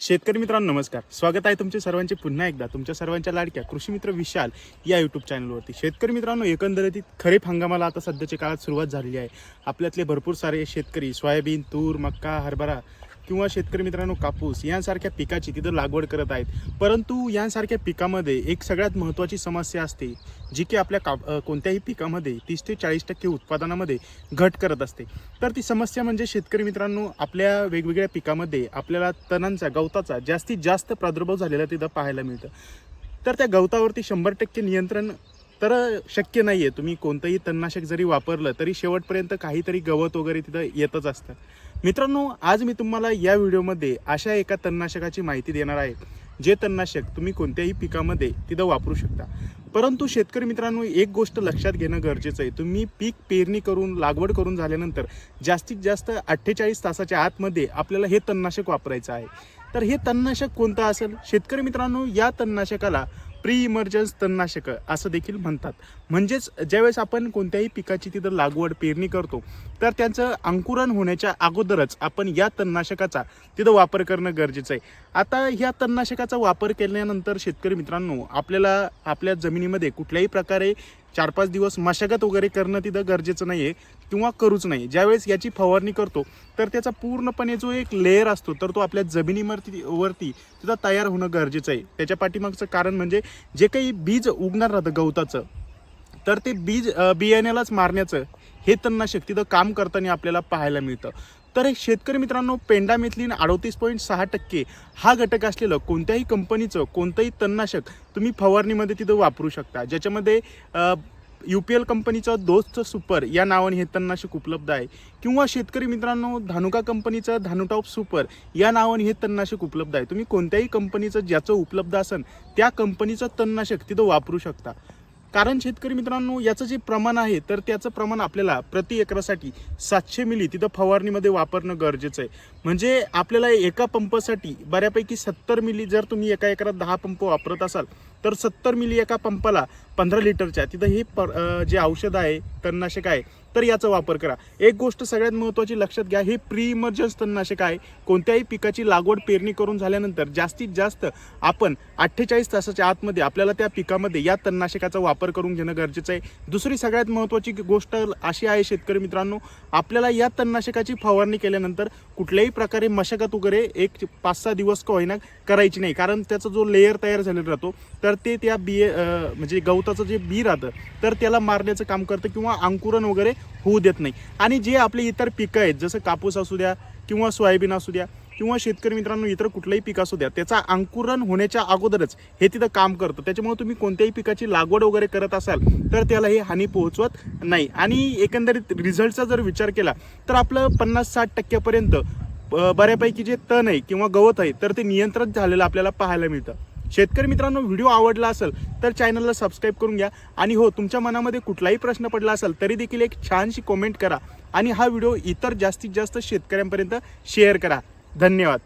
शेतकरी मित्रांनो नमस्कार. स्वागत आहे तुमचे सर्वांचे पुन्हा एकदा. तुमच्या सर्वांच्या लाडक्या कृषी मित्र विशाल या यूट्यूब चॅनलवरती शेतकरी मित्रांनो एकंदरीत खरीप हंगामाला आता सध्याच्या काळात सुरुवात झालेली आहे. आपल्यातले भरपूर सारे शेतकरी सोयाबीन तूर मक्का हरभरा किंवा शेतकरी मित्रांनो कापूस यांसारख्या पिकाची तिथं लागवड करत आहेत. परंतु यांसारख्या पिकामध्ये एक सगळ्यात महत्त्वाची समस्या असते जी की आपल्या का कोणत्याही पिकामध्ये तीस ते चाळीस टक्के उत्पादनामध्ये घट करत असते. तर ती समस्या म्हणजे शेतकरी मित्रांनो आपल्या वेगवेगळ्या पिकामध्ये आपल्याला तणांचा गवताचा जास्तीत जास्त प्रादुर्भाव झालेला तिथं पाहायला मिळतं. तर त्या गवतावरती शंभर टक्के नियंत्रण तर शक्य नाही आहे तुम्ही कोणतंही तणनाशक जरी वापरलं तरी शेवटपर्यंत काहीतरी गवत वगैरे तिथं येतच असतं. मित्रांनो आज मी तुम्हाला या व्हिडिओमध्ये अशा एका तणनाशकाची माहिती देणार आहे जे तणनाशक तुम्ही कोणत्याही पिकामध्ये तिथं वापरू शकता. परंतु शेतकरी मित्रांनो एक गोष्ट लक्षात घेणं गरजेचं आहे. तुम्ही पीक पेरणी करून लागवड करून झाल्यानंतर जास्तीत जास्त अठ्ठेचाळीस तासाच्या आतमध्ये आपल्याला हे तणनाशक वापरायचं आहे. तर हे तणनाशक कोणतं असेल? शेतकरी मित्रांनो या तणनाशकाला प्री इमर्जन्स तणनाशक असं देखील म्हणतात. म्हणजेच ज्यावेळेस आपण कोणत्याही पिकाची तिथं लागवड पेरणी करतो तर त्यांचं अंकुरण होण्याच्या अगोदरच आपण या तणनाशकाचा तिथं वापर करणं गरजेचं आहे. आता ह्या तणनाशकाचा वापर केल्यानंतर शेतकरी मित्रांनो आपल्याला आपल्या जमिनीमध्ये कुठल्याही प्रकारे चार पाच दिवस मशागत वगैरे करणं तिथं गरजेचं नाही आहे किंवा करूच नाही. ज्यावेळेस याची फवारणी करतो तर त्याचा पूर्णपणे जो एक लेअर असतो तर तो आपल्या जमिनीवरती वरती तिथं तयार होणं गरजेचं आहे. त्याच्या पाठीमागचं कारण म्हणजे जे काही बीज उगणार राहतं गवताचं तर ते बीज बियाण्यालाच मारण्याचं हे तणनाशक तिथं काम करताना आपल्याला पाहायला मिळतं. तर शेतकरी मित्रांनो पेंडामेथलीन अडोतीस पॉईंट सहा टक्के हा घटक असलेलं कोणत्याही कंपनीचं कोणतंही तणनाशक तुम्ही फवारणीमध्ये तिथं वापरू शकता. ज्याच्यामध्ये यू पी एल कंपनीचं दोस्त सुपर या नावाने हे तणनाशक उपलब्ध आहे. किंवा शेतकरी मित्रांनो धानुका कंपनीचं धानुटॉप सुपर या नावाने हे तणनाशक उपलब्ध आहे. तुम्ही कोणत्याही कंपनीचं ज्याचं उपलब्ध असेल त्या कंपनीचं तणनाशक तिथं वापरू शकता. कारण शेतकरी मित्रांनो याचं जे प्रमाण आहे तर त्याचं प्रमाण आपल्याला प्रति एकरासाठी सातशे मिली तिथं फवारणीमध्ये वापरणं गरजेचं आहे. म्हणजे आपल्याला एका पंपासाठी बऱ्यापैकी सत्तर मिली जर तुम्ही एका एकरात दहा पंप वापरत असाल तर सत्तर मिली एका पंपाला पंधरा लिटरच्या. तिथं हे प जे औषध आहे तणनाशक आहे तर याचा वापर करा. एक गोष्ट सगळ्यात महत्त्वाची लक्षात घ्या हे प्री इमर्जन्स तणनाशक आहे. कोणत्याही पिकाची लागवड पेरणी करून झाल्यानंतर जास्तीत जास्त आपण अठ्ठेचाळीस तासाच्या आतमध्ये आपल्याला त्या पिकामध्ये या तणनाशकाचा वापर करून घेणं गरजेचं आहे. दुसरी सगळ्यात महत्त्वाची गोष्ट अशी आहे शेतकरी मित्रांनो आपल्याला या तणनाशकाची फवारणी केल्यानंतर कुठल्याही प्रकारे मशागत वगैरे एक पाच सहा दिवस का होईना करायची नाही. कारण त्याचा जो लेअर तयार झालेला राहतो तर तर ते त्या बिये म्हणजे गवताचं जे बी राहतं तर त्याला मारण्याचं काम करतं किंवा अंकुरण वगैरे होऊ देत नाही. आणि जे आपले इतर पिकं आहेत जसं कापूस असू द्या किंवा सोयाबीन असू द्या किंवा शेतकरी मित्रांनो इतर कुठलंही पीक असू द्या त्याचा अंकुरण होण्याच्या अगोदरच हे तिथं काम करतं. त्याच्यामुळे तुम्ही कोणत्याही पिकाची लागवड वगैरे करत असाल तर त्याला हे हानी पोहोचवत नाही. आणि एकंदरीत रिझल्टचा जर विचार केला तर आपलं पन्नास साठ टक्क्यापर्यंत बऱ्यापैकी जे तण आहे किंवा गवत आहे तर ते नियंत्रित झालेलं आपल्याला पाहायला मिळतं. शेतकरी मित्रांनो व्हिडिओ आवडला असेल तर चॅनलला सबस्क्राईब करून घ्या. आणि हो तुमच्या मनामध्ये कुठलाही प्रश्न पडला असेल तरी देखील एक छानशी कॉमेंट करा. आणि हा व्हिडिओ इतर जास्तीत जास्त शेतकऱ्यांपर्यंत शेअर करा. धन्यवाद.